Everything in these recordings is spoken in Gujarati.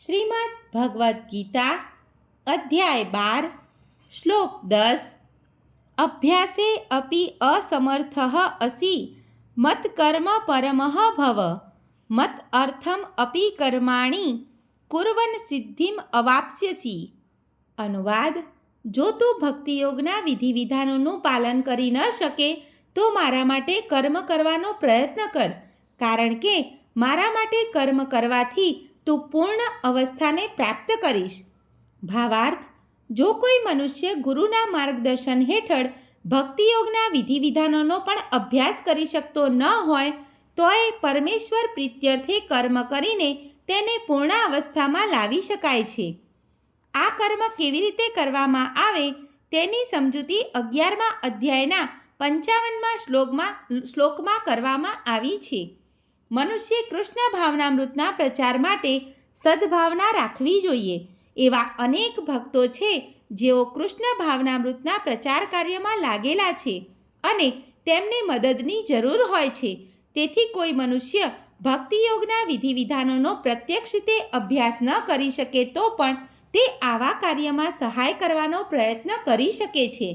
શ્રીમદ ભગવદ્ ગીતા, અધ્યાય બાર, શ્લોક દસ, અભ્યાસે અપી અસમર્થ અસી મત્કર્મ પરમ ભવ, મત અર્થમ અપી કર્માણી, કુર્વન સિદ્ધિમ અવાપ્સ્યસી. અનુવાદ, જો તું ભક્તિયોગના વિધિ વિધાનોનું પાલન કરી ન શકે, તો મારા માટે કર્મ કરવાનો પ્રયત્ન કર, કારણ કે મારા માટે કર્મ કરવાથી તું પૂર્ણ અવસ્થાને પ્રાપ્ત કરીશ. ભાવાર્થ, જો કોઈ મનુષ્ય ગુરુના માર્ગદર્શન હેઠળ ભક્તિયોગના વિધિ વિધાનોનો પણ અભ્યાસ કરી શકતો ન હોય તો એ પરમેશ્વર પ્રીત્યર્થે કર્મ કરીને તેને પૂર્ણ અવસ્થામાં લાવી શકાય છે. આ કર્મ કેવી રીતે કરવામાં આવે તેની સમજૂતી અગિયારમા અધ્યાયના પંચાવનમાં શ્લોકમાં શ્લોકમાં કરવામાં આવી છે. મનુષ્ય કૃષ્ણ ભાવનામૃતના પ્રચાર માટે સદભાવના રાખવી જોઈએ. એવા અનેક ભક્તો છે, જેઓ કૃષ્ણ ભાવનામૃતના પ્રચાર કાર્યમાં લાગેલા છે અને તેમને મદદની જરૂર હોય છે. તેથી કોઈ મનુષ્ય ભક્તિયોગના વિધિ વિધાનોનો પ્રત્યક્ષ રીતે અભ્યાસ ન કરી શકે તો પણ તે આવા કાર્યમાં સહાય કરવાનો પ્રયત્ન કરી શકે છે.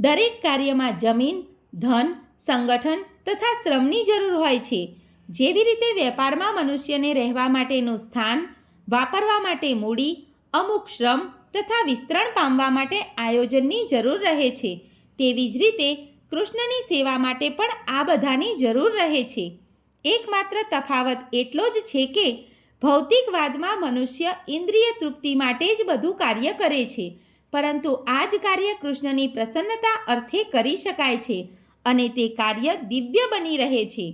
દરેક કાર્યમાં જમીન, ધન, સંગઠન તથા શ્રમની જરૂર હોય છે. જેવી રીતે વેપારમાં મનુષ્યને રહેવા માટેનું સ્થાન, વાપરવા માટે મૂડી, અમુક શ્રમ તથા વિસ્તરણ પામવા માટે આયોજનની જરૂર રહે છે. તેવી જ રીતે કૃષ્ણની સેવા માટે પણ આ બધાની જરૂર રહે છે. એકમાત્ર તફાવત એટલો જ છે કે ભૌતિકવાદમાં મનુષ્ય ઇન્દ્રિય તૃપ્તિ માટે જ બધું કાર્ય કરે છે. પરંતુ આ જ કાર્ય કૃષ્ણની પ્રસન્નતા અર્થે કરી શકાય છે. અને તે કાર્ય દિવ્ય બની રહે છે.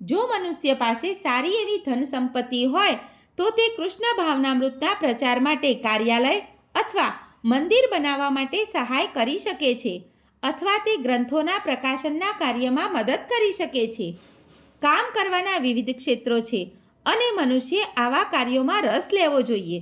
જો મનુષ્ય પાસે સારી એવી ધન સંપત્તિ હોય, તો તે કૃષ્ણ ભાવનામૃતના પ્રચાર માટે કાર્યાલય અથવા મંદિર બનાવવા માટે સહાય કરી શકે છે અથવા તે ગ્રંથોના પ્રકાશનના કાર્યમાં મદદ કરી શકે છે. કામ કરવાના વિવિધ ક્ષેત્રો છે અને મનુષ્ય આવા કાર્યોમાં રસ લેવો જોઈએ.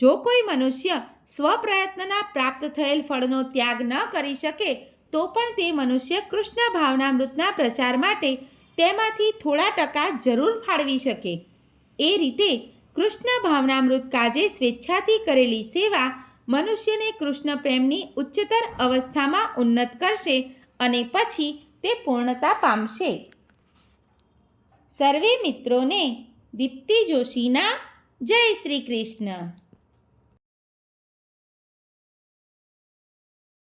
જો કોઈ મનુષ્ય સ્વપ્રયત્નના પ્રાપ્ત થયેલ ફળનો ત્યાગ ન કરી શકે તો પણ તે મનુષ્ય કૃષ્ણ ભાવનામૃતના પ્રચાર માટે તેમાંથી થોડા ટકા જરૂર ફાળવી શકે. એ રીતે કૃષ્ણ ભાવનામૃત કાજે સ્વેચ્છાથી કરેલી સેવા મનુષ્યને કૃષ્ણ પ્રેમની ઉચ્ચતર અવસ્થામાં ઉન્નત કરશે અને પછી તે પૂર્ણતા પામશે. સર્વે મિત્રોને દીપ્તિ જોશીના જય શ્રી કૃષ્ણ.